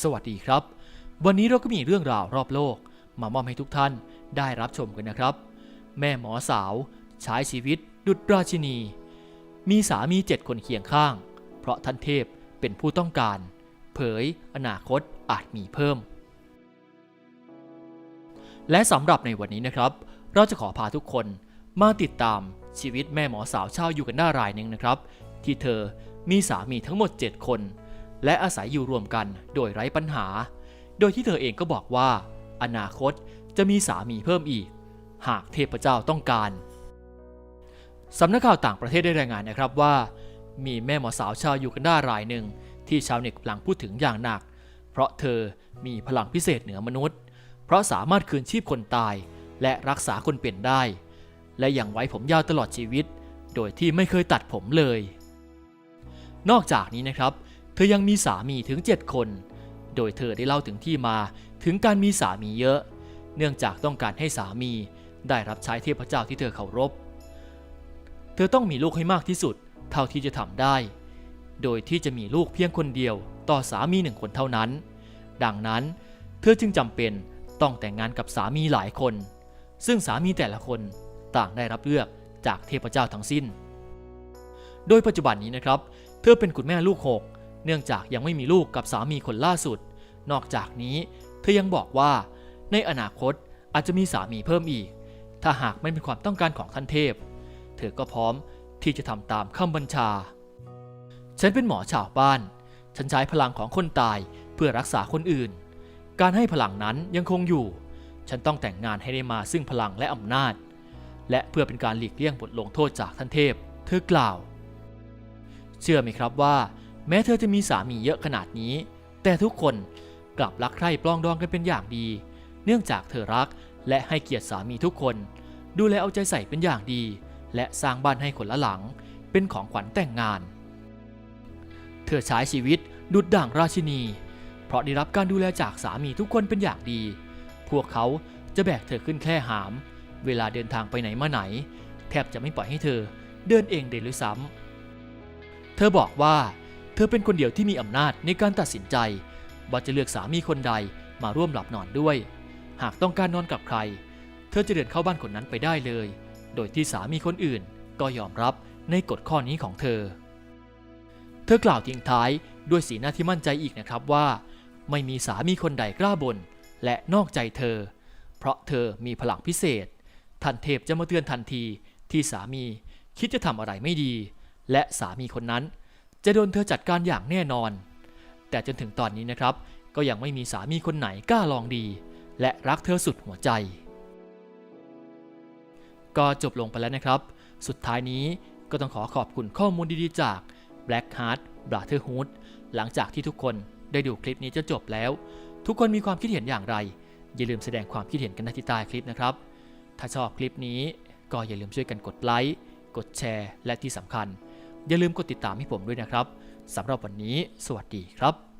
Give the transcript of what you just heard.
สวัสดีครับ วันนี้เราก็มีเรื่องราวรอบโลก มามอบให้ทุกท่านได้รับชมกันนะครับ แม่หมอสาวใช้ชีวิตดุจราชินี มีสามีเจ็ดคนเคียงข้าง เพราะท่านเทพเป็นผู้ต้องการ เผยอนาคตอาจมีเพิ่ม และสำหรับในวันนี้นะครับ เราจะขอพาทุกคนมาติดตามชีวิตแม่หมอสาวชาวยูกันดารายหนึ่งนะครับ ที่เธอมีสามีทั้งหมด 7 คน และอาศัยอยู่รวมกันโดยไร้ปัญหา โดยที่เธอเองก็บอกว่า อนาคตจะมีสามีเพิ่มอีก หากเทพเจ้าต้องการสำนักข่าวต่างประเทศได้รายงานนะครับว่า มีแม่หมอสาวชาวยูกันดารายหนึ่ง ที่ชาวเน็ตกำลังพูดถึงอย่างหนัก เพราะเธอมีพลังพิเศษเหนือมนุษย์ เพราะสามารถคืนชีพคนตาย และรักษาคนเปลี่ยนได้ และยังไว้ผมยาวตลอดชีวิต โดยที่ไม่เคยตัดผมเลย นอกจากนี้นะครับเเธอยังมีสามีถึง 7 คน โดยเธอได้เล่าถึงที่มาถึงการมีสามีเยอะ เนื่องจากต้องการให้สามีได้รับใช้เทพเจ้าที่เธอเคารพ เธอต้องมีลูกให้มากที่สุด เท่าที่จะทำได้ โดยที่จะมีลูกเพียงคนเดียวต่อสามีหนึ่งคนเท่านั้น ดังนั้น เธอจึงจำเป็นต้องแต่งงานกับสามีหลายคน ซึ่งสามีแต่ละคนต่างได้รับเลือกจากเทพเจ้าทั้งสิ้น โดยปัจจุบันนี้นะครับ เธอเป็นคุณแม่ลูกหก เนื่องจากยังไม่มีลูกกับสามีคนล่าสุด นอกจากนี้ เธอยังบอกว่า ในอนาคตอาจจะมีสามีเพิ่มอีก ถ้าหากไม่เป็นความต้องการของท่านเทพ เธอก็พร้อมที่จะทำตามคำบัญชา ฉันเป็นหมอชาวบ้าน ฉันใช้พลังของคนตายเพื่อรักษาคนอื่น การให้พลังนั้นยังคงอยู่ ฉันต้องแต่งงานให้ได้มาซึ่งพลังและอำนาจ และเพื่อเป็นการหลีกเลี่ยงบทลงโทษจากท่านเทพ เธอกล่าว เชื่อไหมครับว่า แม้เธอจะมีสามีเยอะขนาดนี้ แต่ทุกคนกลับรักใคร่ปลองดองกันเป็นอย่างดี เนื่องจากเธอรักและให้เกียรติสามีทุกคน ดูแลเอาใจใส่เป็นอย่างดี และสร้างบ้านให้คนละหลัง เป็นของขวัญแต่งงาน เธอใช้ชีวิตดุดด่างราชินี เพราะได้รับการดูแลจากสามีทุกคนเป็นอย่างดี พวกเขาจะแบกเธอขึ้นแค่หาม เวลาเดินทางไปไหนมาไหน แทบจะไม่ปล่อยให้เธอเดินเองเดยด้วยซ้ำเธอบอกว่า เธอเป็นคนเดียวที่มีอำนาจในการตัดสินใจ ว่าจะเลือกสามีคนใดมาร่วมหลับนอนด้วย หากต้องการนอนกับใคร เธอจะเดินเข้าบ้านคนนั้นไปได้เลย โดยที่สามีคนอื่นก็ยอมรับในกฎข้อนี้ของเธอ เธอกล่าวทิ้งท้ายด้วยสีหน้าที่มั่นใจอีกนะครับว่า ไม่มีสามีคนใดกล้าบน่นและนอกใจเธอ เพราะเธอมีพลังพิเศษท่านเทพจะมาเตือนทันทีที่สามีคิดจะทำอะไรไม่ดี และสามีคนนั้น จะโดนเธอจัดการอย่างแน่นอน แต่จนถึงตอนนี้นะครับ ก็ยังไม่มีสามีคนไหนกล้าลองดี และรักเธอสุดหัวใจ ก็จบลงไปแล้วนะครับ สุดท้ายนี้ก็ต้องขอขอบคุณข้อมูลดีๆจาก Black Heart Brotherhood หลังจากที่ทุกคนได้ดูคลิปนี้จะจบแล้ว ทุกคนมีความคิดเห็นอย่างไร อย่าลืมแสดงความคิดเห็นกันที่ใต้คลิปนะครับ ถ้าชอบคลิปนี้ก็อย่าลืมช่วยกันกดไลค์ กดแชร์ และที่สำคัญ อย่าลืมกดติดตามให้ผมด้วยนะครับสำหรับวันนี้ สวัสดีครับ